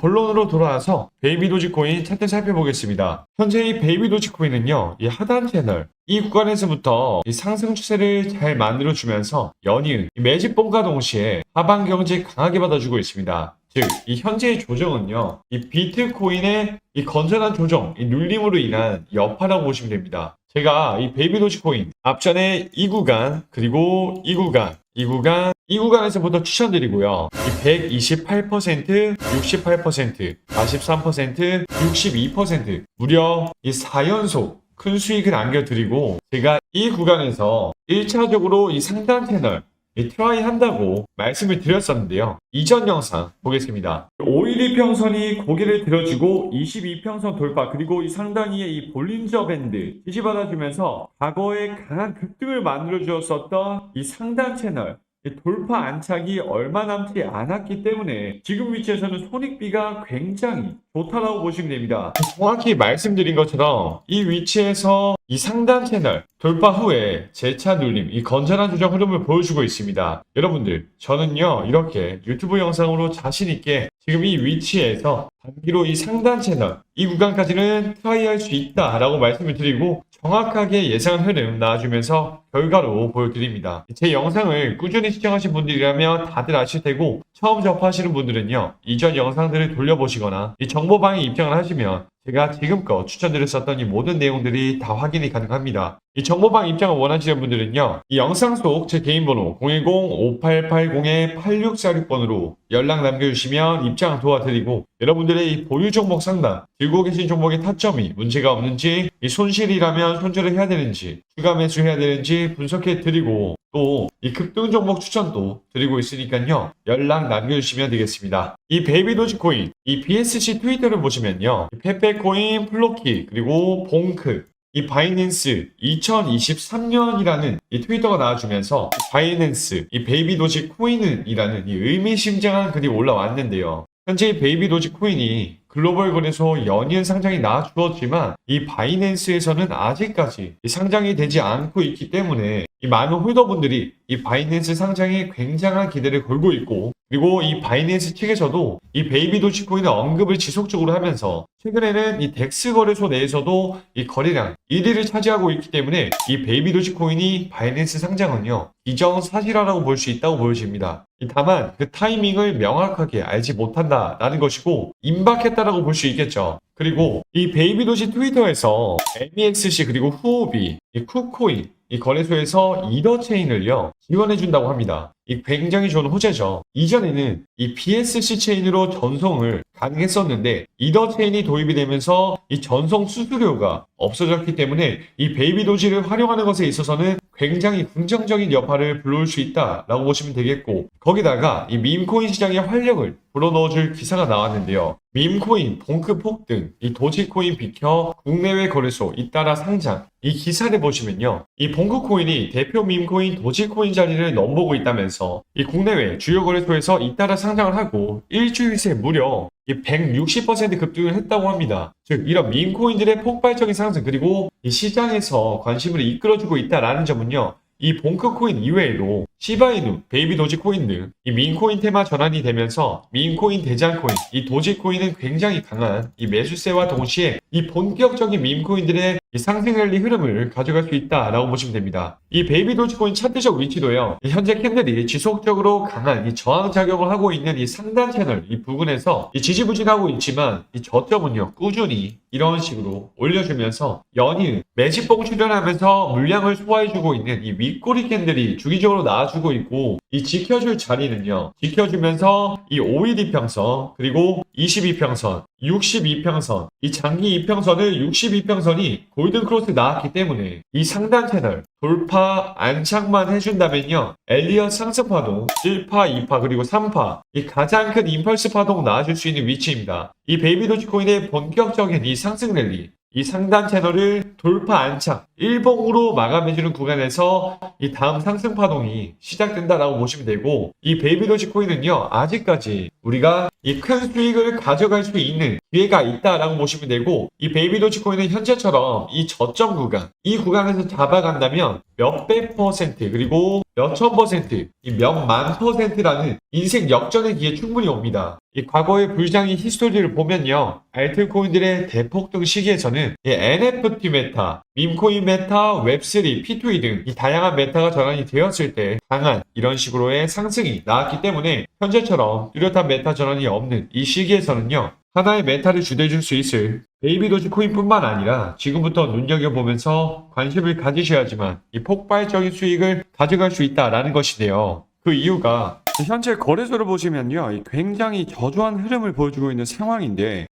본론으로 돌아와서 베이비 도지코인 차트 살펴보겠습니다. 현재 이 베이비 도지코인은요, 이 하단 채널, 이 구간에서부터 이 상승 추세를 잘 만들어주면서 연이은 이 매집봉과 동시에 하방 경제 강하게 받아주고 있습니다. 즉, 이 현재의 조정은요, 이 비트코인의 이 건전한 조정, 이 눌림으로 인한 여파라고 보시면 됩니다. 제가 이 베이비 도지코인 앞전에 이 구간, 그리고 이 구간, 이 구간, 이 구간에서부터 추천드리고요. 이 128%, 68%, 43%, 62% 무려 이 4연속 큰 수익을 안겨드리고 제가 이 구간에서 1차적으로 이 상단 채널 이 트라이 한다고 말씀을 드렸었는데요. 이전 영상 보겠습니다. 512평선이 고개를 들어주고 22평선 돌파 그리고 이 상단위의 이 볼린저 밴드 지지받아주면서 과거에 강한 급등을 만들어 주었었던 이 상단 채널 이 돌파 안착이 얼마 남지 않았기 때문에 지금 위치에서는 손익비가 굉장히 좋다라고 보시면 됩니다. 정확히 말씀드린 것처럼 이 위치에서 이 상단 채널 돌파 후에 재차 눌림, 이 건전한 조정 흐름을 보여주고 있습니다. 여러분들, 저는요, 이렇게 유튜브 영상으로 자신있게 지금 이 위치에서 단기로 이 상단 채널, 이 구간까지는 트라이할 수 있다라고 말씀을 드리고 정확하게 예상 흐름 나와주면서 결과로 보여드립니다. 제 영상을 꾸준히 시청하신 분들이라면 다들 아실 테고 처음 접하시는 분들은요, 이전 영상들을 돌려보시거나 이 정보방에 입장을 하시면 제가 지금껏 추천드렸었던 이 모든 내용들이 다 확인이 가능합니다. 이 정보방 입장을 원하시는 분들은요, 이 영상 속 제 개인 번호 010-5880-8646번으로 연락 남겨주시면 입장 도와드리고 여러분들의 이 보유 종목 상담, 들고 계신 종목의 타점이 문제가 없는지, 이 손실이라면 손절을 해야 되는지, 추가 매수해야 되는지 분석해 드리고 또 이 급등 종목 추천도 드리고 있으니까요. 연락 남겨주시면 되겠습니다. 이 베이비 도지코인, 이 BSC 트위터를 보시면요. 페페코인, 플로키, 그리고 봉크, 이 바이낸스 2023년이라는 이 트위터가 나와주면서 바이낸스, 이 베이비 도지 코인은이라는 이 의미심장한 글이 올라왔는데요. 현재 이 베이비 도지 코인이 글로벌 거래소 연이은 상장이 나와주었지만 이 바이낸스에서는 아직까지 이 상장이 되지 않고 있기 때문에 이 많은 홀더분들이 이 바이낸스 상장에 굉장한 기대를 걸고 있고 그리고 이 바이낸스 측에서도 이 베이비 도지코인의 언급을 지속적으로 하면서 최근에는 이 덱스 거래소 내에서도 이 거래량 1위를 차지하고 있기 때문에 이 베이비 도지코인이 바이낸스 상장은요 기정사실화라고 볼 수 있다고 보여집니다. 이 다만 그 타이밍을 명확하게 알지 못한다라는 것이고 임박했다 라고 볼 수 있겠죠. 그리고 이 베이비 도지 트위터에서 MEXC 그리고 후오비, 이 쿠코인 이 거래소에서 이더 체인을요 지원해 준다고 합니다. 이 굉장히 좋은 호재죠. 이전에는 이 BSC 체인으로 전송을 가능했었는데 이더 체인이 도입이 되면서 이 전송 수수료가 없어졌기 때문에 이 베이비 도지를 활용하는 것에 있어서는 굉장히 긍정적인 여파를 불러올 수 있다라고 보시면 되겠고 거기다가 이 밈코인 시장의 활력을 불어넣어줄 기사가 나왔는데요. 밈코인, 봉크 폭등, 이 도지코인 비켜 국내외 거래소 잇따라 상장 이 기사를 보시면요. 이 봉크코인이 대표 밈코인 도지코인 자리를 넘보고 있다면서 이 국내외 주요 거래소에서 잇따라 상장을 하고 일주일 새 무려 이160% 급등을 했다고 합니다. 즉 이런 밈코인들의 폭발적인 상승 그리고 이 시장에서 관심을 이끌어주고 있다라는 점은요. 이 봉크코인 이외에도 시바이누, 베이비 도지코인 등 이 민코인 테마 전환이 되면서 민코인 대장코인, 이 도지코인은 굉장히 강한 이 매수세와 동시에 이 본격적인 밈코인들의 이 상승 랠리 흐름을 가져갈 수 있다라고 보시면 됩니다. 이 베이비 도지코인 차트적 위치도요. 이 현재 캔들이 지속적으로 강한 이 저항 작용을 하고 있는 이 상단 채널 이 부분에서 이 지지부진하고 있지만 이 저점은요 꾸준히 이런 식으로 올려주면서 연이은 매집봉 출현하면서 물량을 소화해주고 있는 이 윗꼬리 캔들이 주기적으로 나와 주고 있고 이 지켜줄 자리는요 지켜주면서 이 5일2평선 그리고 22평선 62평선 이 장기 2평선을 62평선이 골든 크로스 나왔기 때문에 이 상단 채널 돌파 안착만 해준다면요 엘리엇 상승 파동 1파 2파 그리고 3파 이 가장 큰 임펄스 파동 나와줄 수 있는 위치입니다. 이 베이비 도지코인의 본격적인 이 상승 랠리 이 상단 채널을 돌파 안착, 일봉으로 마감해주는 구간에서 이 다음 상승 파동이 시작된다라고 보시면 되고 이 베이비 도지 코인은요 아직까지 우리가 이 큰 수익을 가져갈 수 있는 기회가 있다라고 보시면 되고 이 베이비 도지 코인은 현재처럼 이 저점 구간 이 구간에서 잡아간다면 몇백 퍼센트 그리고 몇천 퍼센트, 이 몇만 퍼센트라는 인생 역전의 기회 충분히 옵니다. 이 과거의 불장의 히스토리를 보면요. 알트코인들의 대폭등 시기에서는 이 NFT 메타, 밈코인 메타, 웹3, P2E 등 이 다양한 메타가 전환이 되었을 때 강한 이런 식으로의 상승이 나왔기 때문에 현재처럼 뚜렷한 메타 전환이 없는 이 시기에서는요. 하나의 메타를 주도해줄 수 있을 베이비 도지코인뿐만 아니라 지금부터 눈여겨보면서 관심을 가지셔야지만 이 폭발적인 수익을 가져갈 수 있다라는 것이네요. 그 이유가 현재 거래소를 보시면요. 이 굉장히 저조한 흐름을 보여주고 있는 상황인데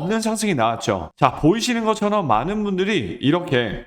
는 상승이 나왔죠. 자 보이시는 것처럼 많은 분들이 이렇게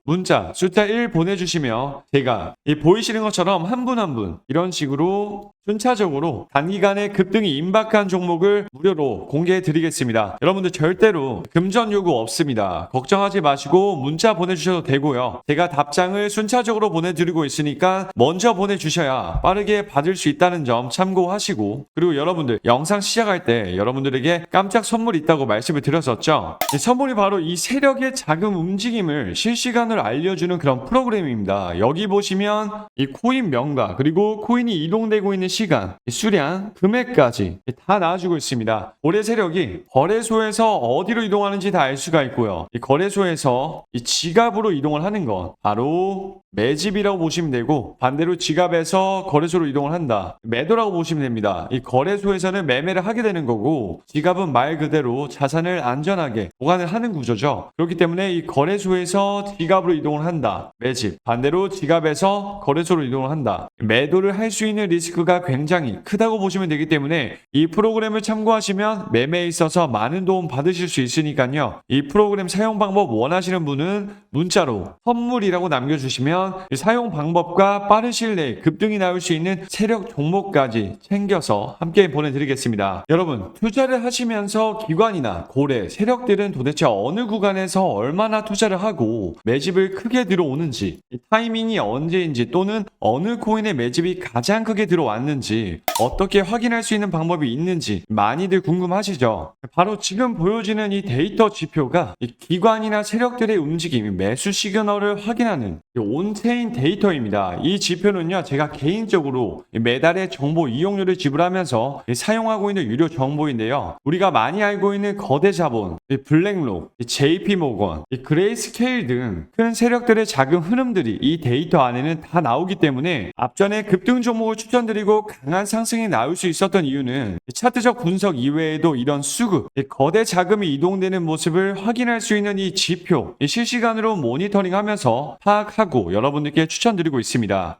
문자 숫자 1 보내주시면 제가 이 보이시는 것처럼 한분 한 분 이런 식으로 순차적으로 단기간에 급등이 임박한 종목을 무료로 공개해 드리겠습니다. 여러분들 절대로 금전 요구 없습니다. 걱정하지 마시고 문자 보내주셔도 되고요. 제가 답장을 순차적으로 보내드리고 있으니까 먼저 보내주셔야 빠르게 받을 수 있다는 점 참고하시고 그리고 여러분들 영상 시작할 때 여러분들에게 깜짝 선물 있다고 말씀을 드렸었죠. 이 선물이 바로 이 세력의 자금 움직임을 실시간으로 알려주는 그런 프로그램입니다. 여기 보시면 이 코인 명가 그리고 코인이 이동되고 있는 시간, 수량, 금액까지 다 나와주고 있습니다. 올해 세력이 거래소에서 어디로 이동하는지 다 알 수가 있고요. 이 거래소에서 이 지갑으로 이동을 하는 건 바로 매집이라고 보시면 되고 반대로 지갑에서 거래소로 이동을 한다. 매도라고 보시면 됩니다. 이 거래소에서는 매매를 하게 되는 거고 지갑은 말 그대로 자산을 안전하게 보관을 하는 구조죠. 그렇기 때문에 이 거래소에서 지갑으로 이동을 한다. 매집. 반대로 지갑에서 거래소로 이동을 한다. 매도를 할 수 있는 리스크가 굉장히 크다고 보시면 되기 때문에 이 프로그램을 참고하시면 매매에 있어서 많은 도움 받으실 수 있으니까요. 이 프로그램 사용 방법 원하시는 분은 문자로 선물이라고 남겨주시면 이 사용 방법과 빠른 시일 내에 급등이 나올 수 있는 세력 종목까지 챙겨서 함께 보내드리겠습니다. 여러분 투자를 하시면서 기관이나 고래, 세력들은 도대체 어느 구간에서 얼마나 투자를 하고 매집을 크게 들어오는지 이 타이밍이 언제인지 또는 어느 코인의 매집이 가장 크게 들어왔는지 어떻게 확인할 수 있는 방법이 있는지 많이들 궁금하시죠? 바로 지금 보여지는 이 데이터 지표가 이 기관이나 세력들의 움직임, 매수 시그널을 확인하는 이 온체인 데이터입니다. 이 지표는요, 제가 개인적으로 이 매달의 정보 이용료를 지불하면서 이 사용하고 있는 유료 정보인데요. 우리가 많이 알고 있는 거대 자본, 이 블랙록, 이 JP 모건, 이 그레이스케일 등 큰 세력들의 작은 흐름들이 이 데이터 안에는 다 나오기 때문에 앞전에 급등 종목을 추천드리고 강한 상승이 나올 수 있었던 이유는 이 차트적 분석 이외에도 이런 수급, 이 거대 자금이 이동되는 모습을 확인할 수 있는 이 지표, 이 실시간으로 모니터링하면서 파악하 고 여러분들께 추천드리고 있습니다.